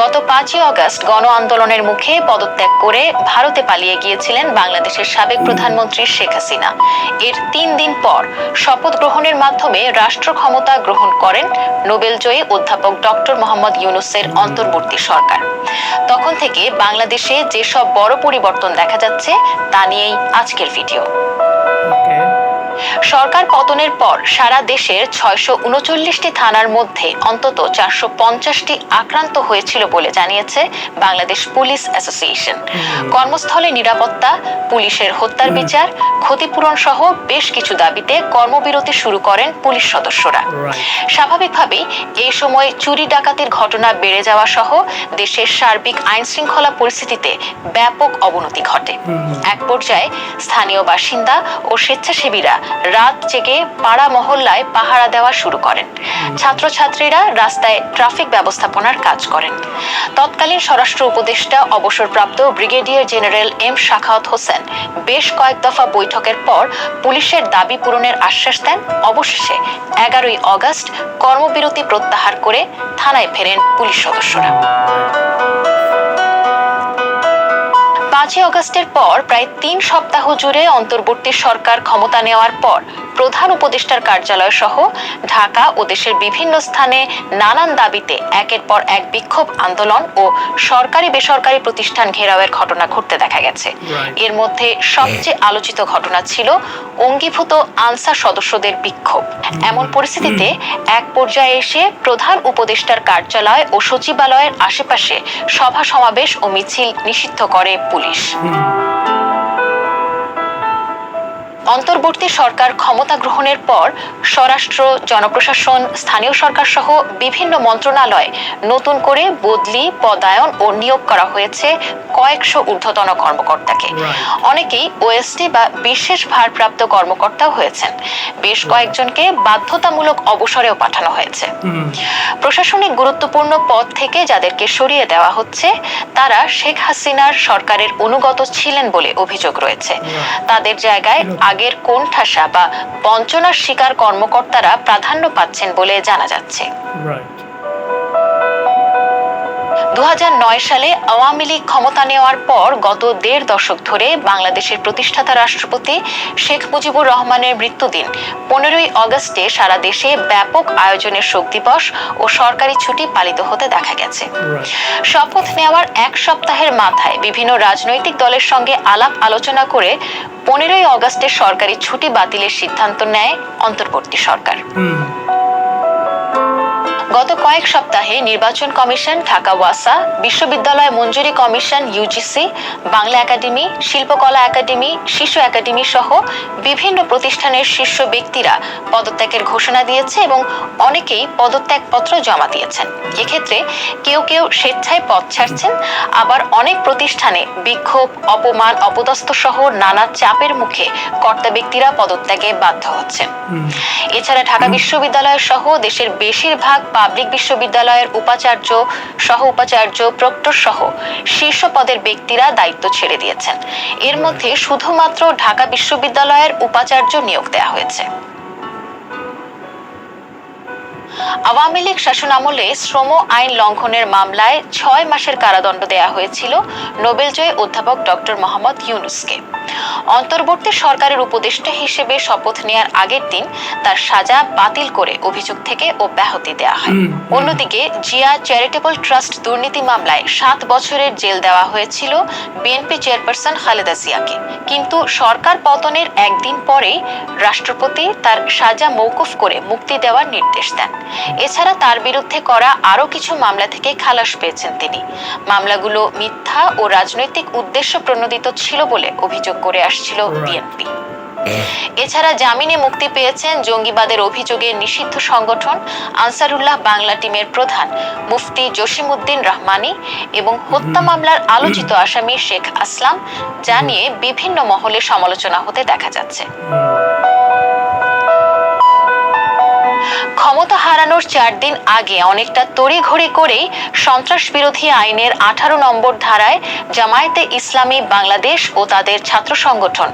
গত পাঁচই অগস্ট গণ আন্দোলনের মুখে পদত্যাগ করে ভারতে পালিয়ে গিয়েছিলেন বাংলাদেশের সাবেক প্রধানমন্ত্রী শেখ হাসিনা। এর তিন দিন পর শপথ গ্রহণের মাধ্যমে রাষ্ট্র ক্ষমতা গ্রহণ করেন নোবেলজয়ী অধ্যাপক ডক্টর মোহাম্মদ ইউনুসের অন্তর্বর্তী সরকার। তখন থেকে বাংলাদেশে যেসব বড় পরিবর্তন দেখা যাচ্ছে, তা নিয়েই আজকের ভিডিও। সরকার পতনের পর সারা দেশের ছয়শো উনচল্লিশটি থানার মধ্যে অন্তত চারশো পঞ্চাশটি আক্রান্ত হয়েছিল বলে জানিয়েছে বাংলাদেশ পুলিশ অ্যাসোসিয়েশন। কর্মস্থলে নিরাপত্তা পুলিশের হত্যার বিচার ক্ষতিপূরণ সহ বেশ কিছু দাবিতে কর্মবিরতি শুরু করেন পুলিশ সদস্যরা। স্বাভাবিকভাবেই এই সময় চুরি ডাকাতির ঘটনা বেড়ে যাওয়া সহ দেশের সার্বিক আইন শৃঙ্খলা পরিস্থিতিতে ব্যাপক অবনতি ঘটে। এক পর্যায়ে স্থানীয় বাসিন্দা ও স্বেচ্ছাসেবীরা রাত জেগে পাড়া মহল্লায় পাহারা দেওয়া শুরু করেন। ছাত্রছাত্রীরা রাস্তায় ট্রাফিক ব্যবস্থাপনার কাজ করেন। তৎকালীন স্বরাষ্ট্র উপদেষ্টা অবসরপ্রাপ্ত brigadier general M Shakhawat Hossain বেশ কয়েক দফা বৈঠকের পর পুলিশের দাবি পূরণের আশ্বাস দেন। অবশেষে এগারোই অগস্ট কর্মবিরতি প্রত্যাহার করে থানায় ফেরেন পুলিশ সদস্যরা। পাঁচই অগস্টের পর প্রায় তিন সপ্তাহ জুড়ে অন্তর্বর্তী সরকার ক্ষমতা নেওয়ার পর প্রধান উপদেষ্টার কার্যালয় সহ ঢাকা ও দেশের বিভিন্ন স্থানে নানান দাবিতে একের পর এক বিক্ষোভ আন্দোলন ও সরকারি বেসরকারি প্রতিষ্ঠান ঘেরাওয়ের ঘটনা ঘটতে দেখা গেছে। এর মধ্যে সবচেয়ে আলোচিত ঘটনা ছিল অঙ্গীভূত আনসার সদস্যদের বিক্ষোভ। এমন পরিস্থিতিতে এক পর্যায়ে এসে প্রধান উপদেষ্টার কার্যালয় ও সচিবালয়ের আশেপাশে সভা সমাবেশ ও মিছিল নিষিদ্ধ করে পুলিশ। 嗯。অন্তর্বর্তী সরকার ক্ষমতা গ্রহণের পর স্বরাষ্ট্র জনপ্রশাসন স্থানীয় সরকার সহ বিভিন্ন মন্ত্রণালয় নতুন করে বদলি পদায়ন ও নিয়োগ করা হয়েছে কয়েকশো ঊর্ধ্বতন কর্মকর্তাকে। অনেকেই ওএসডি বা বিশেষ ভারপ্রাপ্ত কর্মকর্তাও হয়েছেন। বেশ কয়েকজনকে বাধ্যতামূলক অবসরেও পাঠানো হয়েছে। প্রশাসনিক গুরুত্বপূর্ণ পদ থেকে যাদেরকে সরিয়ে দেওয়া হচ্ছে তারা শেখ হাসিনার সরকারের অনুগত ছিলেন বলে অভিযোগ রয়েছে। তাদের জায়গায় আগের কোণঠাসা বা বঞ্চনার শিকার কর্মকর্তারা প্রাধান্য পাচ্ছেন বলে জানা যাচ্ছে। দু হাজার নয় সালে আওয়ামী লীগ ক্ষমতা নেওয়ার পর গত দেড় দশক ধরে বাংলাদেশের প্রতিষ্ঠাতা রাষ্ট্রপতি শেখ মুজিবুর রহমানের মৃত্যুদিন। পনেরোই অগস্টে সারা দেশে ব্যাপক আয়োজনের শোক দিবস ও সরকারি ছুটি পালিত হতে দেখা গেছে। শপথ নেওয়ার এক সপ্তাহের মাথায় বিভিন্ন রাজনৈতিক দলের সঙ্গে আলাপ আলোচনা করে পনেরোই অগস্টের সরকারি ছুটি বাতিলের সিদ্ধান্ত নেয় অন্তর্বর্তী সরকার। হুম গত কয়েক সপ্তাহে নির্বাচন কমিশন ঢাকা ওয়াসা বিশ্ববিদ্যালয় মঞ্জুরি commission UGC Bangla academy Shilpakala academy Shishu academy সহ বিভিন্ন প্রতিষ্ঠানের শীর্ষ ব্যক্তিরা পদত্যাগের ঘোষণা দিয়েছে এবং অনেকেই পদত্যাগপত্র জমা দিয়েছেন। এক্ষেত্রে কেউ কেউ স্বেচ্ছায় পদ ছাড়ছেন আবার অনেক প্রতিষ্ঠানে বিক্ষোভ অপমান অপদস্থ সহ নানা চাপের মুখে কর্তা ব্যক্তিরা পদত্যাগে বাধ্য হচ্ছেন। এছাড়া ঢাকা বিশ্ববিদ্যালয় সহ দেশের বেশিরভাগ পাবলিক বিশ্ববিদ্যালয়ের উপাচার্য সহ উপাচার্য প্রক্টর সহ শীর্ষ পদের ব্যক্তিরা দায়িত্ব ছেড়ে দিয়েছেন। এর মধ্যে শুধুমাত্র ঢাকা বিশ্ববিদ্যালয়ের উপাচার্য নিয়োগ দেওয়া হয়েছে। আওয়ামী লীগ শাসন আমলে শ্রম আইন লঙ্ঘনের মামলায় ছয় মাসের কারাদণ্ড দেয়া হয়েছিল নোবেলজয়ী অধ্যাপক ডক্টর মোহাম্মদ ইউনুসকে। অন্তর্বর্তী সরকারের উপদেষ্টা হিসেবে শপথ নেয়ার আগের দিন তার সাজা বাতিল করে অভিযোগ থেকে অব্যাহতি দেওয়া হয়। অন্যদিকে জিয়া চ্যারিটেবল ট্রাস্ট দুর্নীতি মামলায় সাত বছরের জেল দেওয়া হয়েছিল বিএনপি চেয়ারপারসন খালেদা জিয়াকে। কিন্তু সরকার পতনের একদিন পরেই রাষ্ট্রপতি তার সাজা মৌকুফ করে মুক্তি দেওয়ার নির্দেশ দেন। এছাড়া তার বিরুদ্ধে করা আরও কিছু মামলা থেকে খালাস পেয়েছেন তিনি। মামলাগুলো মিথ্যা ও রাজনৈতিক উদ্দেশ্য প্রণোদিত ছিল বলে অভিযোগ করে আসছিল. বিএনপি। এছাড়া জামিনে মুক্তি পেয়েছেন জঙ্গিবাদের অভিযোগে নিষিদ্ধ সংগঠন আনসারুল্লাহ বাংলা টিমের প্রধান মুফতি জসিমউদ্দিন রহমানি এবং হত্যা মামলার আলোচিত আসামি শেখ আসলাম যা নিয়ে বিভিন্ন মহলে সমালোচনা হতে দেখা যাচ্ছে। ক্ষমতা হারানোর চার দিন আগে অনেকটা তড়িঘড়ি করেই সন্ত্রাস বিরোধী আইনের আঠারো নম্বর ধারায় জামায়াতে ইসলামী বাংলাদেশ ও তাদের ছাত্র সংগঠন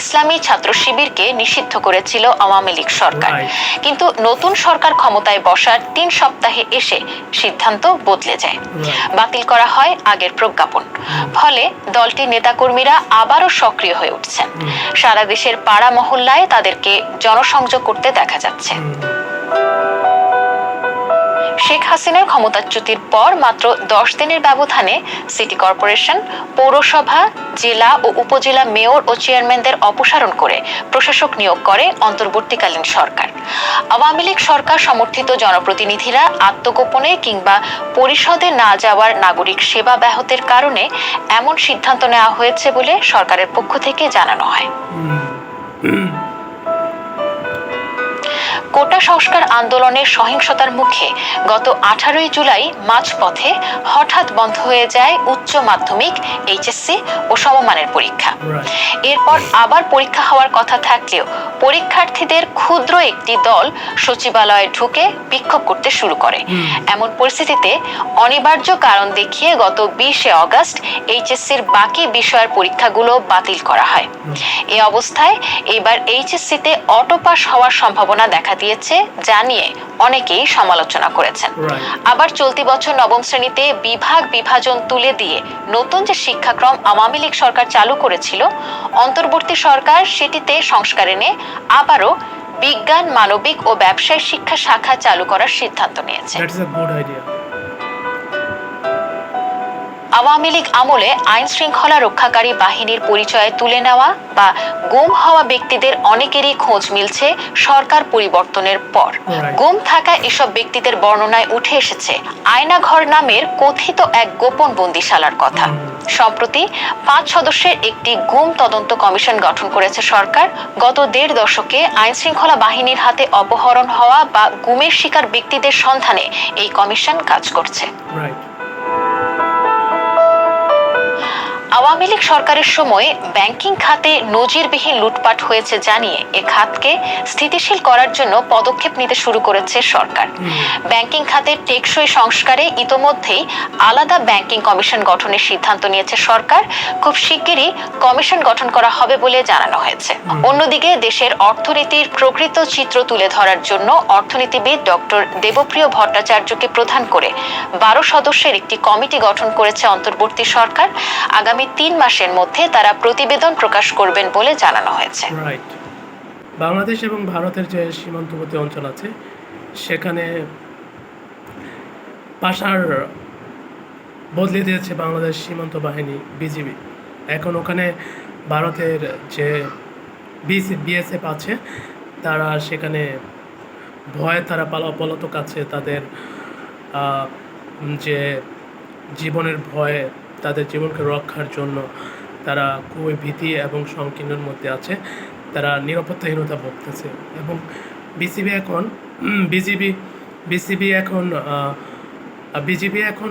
ইসলামী ছাত্র শিবিরকে নিষিদ্ধ করেছিল আওয়ামী লীগ সরকার। কিন্তু নতুন সরকার ক্ষমতায় বসার তিন সপ্তাহে এসে সিদ্ধান্ত বদলে যায়। বাতিল করা হয় আগের প্রজ্ঞাপন। ফলে দলটির নেতাকর্মীরা আবারও সক্রিয় হয়ে উঠছেন। সারা দেশের পাড়া মহল্লায় তাদেরকে জনসংযোগ করতে দেখা যাচ্ছে। শেখ হাসিনার ক্ষমতাচ্যুতির পর মাত্র দশ দিনের ব্যবধানে সিটি কর্পোরেশন, পৌরসভা, জেলা ও উপজেলা মেয়র ও চেয়ারম্যানদের অপসারণ করে প্রশাসক নিয়োগ করে অন্তর্বর্তীকালীন সরকার। আওয়ামী লীগ সরকার সমর্থিত জনপ্রতিনিধিরা আত্মগোপনে কিংবা পরিষদে না যাওয়ার নাগরিক সেবা ব্যাহতের কারণে এমন সিদ্ধান্ত নেওয়া হয়েছে বলে সরকারের পক্ষ থেকে জানানো হয়। কোটা সংস্কার আন্দোলনের সহিংসতার মুখে গত আঠারোই জুলাই মাঝপথে হঠাৎ বন্ধ হয়ে যায় উচ্চ মাধ্যমিক এইচএসসি ও সমমানের পরীক্ষা। এরপর আবার পরীক্ষা হওয়ার কথা থাকলেও পরীক্ষার্থীদের ক্ষুদ্র একটি দল সচিবালয়ে ঢুকে বিক্ষোভ করতে শুরু করে। এমন পরিস্থিতিতে অনিবার্য কারণ দেখিয়ে গত বিশে অগস্ট এইচএসসির বাকি বিষয়ের পরীক্ষাগুলো বাতিল করা হয়। এই অবস্থায় এবার এইচএসসিতে অটো পাস হওয়ার সম্ভাবনা দেখা দিয়েছে যা নিয়ে অনেকেই সমালোচনা করেছেন। আবার চলতি বছর নবম শ্রেণীতে বিভাগ বিভাজন তুলে দিয়ে নতুন যে শিক্ষাক্রম আওয়ামী লীগ সরকার চালু করেছিল অন্তর্বর্তী সরকার সেটিতে সংস্কার এনে আবারও বিজ্ঞান মানবিক ও ব্যবসায় শিক্ষা শাখা চালু করার সিদ্ধান্ত নিয়েছে। আওয়ামী লীগ আমলে আইন শৃঙ্খলা রক্ষাকারী বাহিনীর পরিচয় তুলে নেওয়া বা গুম হওয়া ব্যক্তিদের অনেকেরই খোঁজ মিলছে সরকার পরিবর্তনের পর। গুম থাকা এসব ব্যক্তিদের বর্ণনায় উঠে এসেছে আয়নাঘর নামের কথিত এক গোপন বন্দিশালার কথা। সম্প্রতি পাঁচ সদস্যের একটি গুম তদন্ত কমিশন গঠন করেছে সরকার। গত দেড় দশকে আইন শৃঙ্খলা বাহিনীর হাতে অপহরণ হওয়া বা গুমের শিকার ব্যক্তিদের সন্ধানে এই কমিশন কাজ করছে। আওয়ামী লীগ সরকারের সময় ব্যাংকিং খাতে নজিরবিহীন লুটপাট হয়েছে জানিয়ে এ খাতকে স্থিতিশীল করার জন্য পদক্ষেপ নিতে শুরু করেছে সরকার। ব্যাংকিং খাতের টেকসই সংস্কারে ইতোমধ্যেই আলাদা ব্যাংকিং কমিশন গঠনের সিদ্ধান্ত নিয়েছে সরকার। খুব শিগগিরই কমিশন গঠন করা হবে বলে জানানো হয়েছে। অন্যদিকে দেশের অর্থনীতির প্রকৃত চিত্র তুলে ধরার জন্য অর্থনীতিবিদ ডক্টর দেবপ্রিয় ভট্টাচার্যকে প্রধান করে বারো সদস্যের একটি কমিটি গঠন করেছে অন্তর্বর্তী সরকার। আগামী তিন মাসের মধ্যে তারা প্রতিবেদন প্রকাশ করবেন বলে জানানো হয়েছে। বাংলাদেশ এবং ভারতের যে সীমান্তবর্তী অঞ্চল আছে, সেখানে পাশার বদলে দিয়েছে বাংলাদেশ সীমান্ত বাহিনী, বিজিবি। এখন ওখানে ভারতের যে বিসি, বিএসএফ আছে, তারা সেখানে ভয়ে তারা পালা, পলাতক আছে, তাদের যে জীবনের ভয়ে তাদের জীবনকে রক্ষার জন্য তারা খুবই ভীতি এবং সংকীর্ণের মধ্যে আছে। তারা নিরাপত্তাহীনতা ভুগতেছে এবং বিসিবি এখন বিজিবি বিসিবি এখন বিজিবি এখন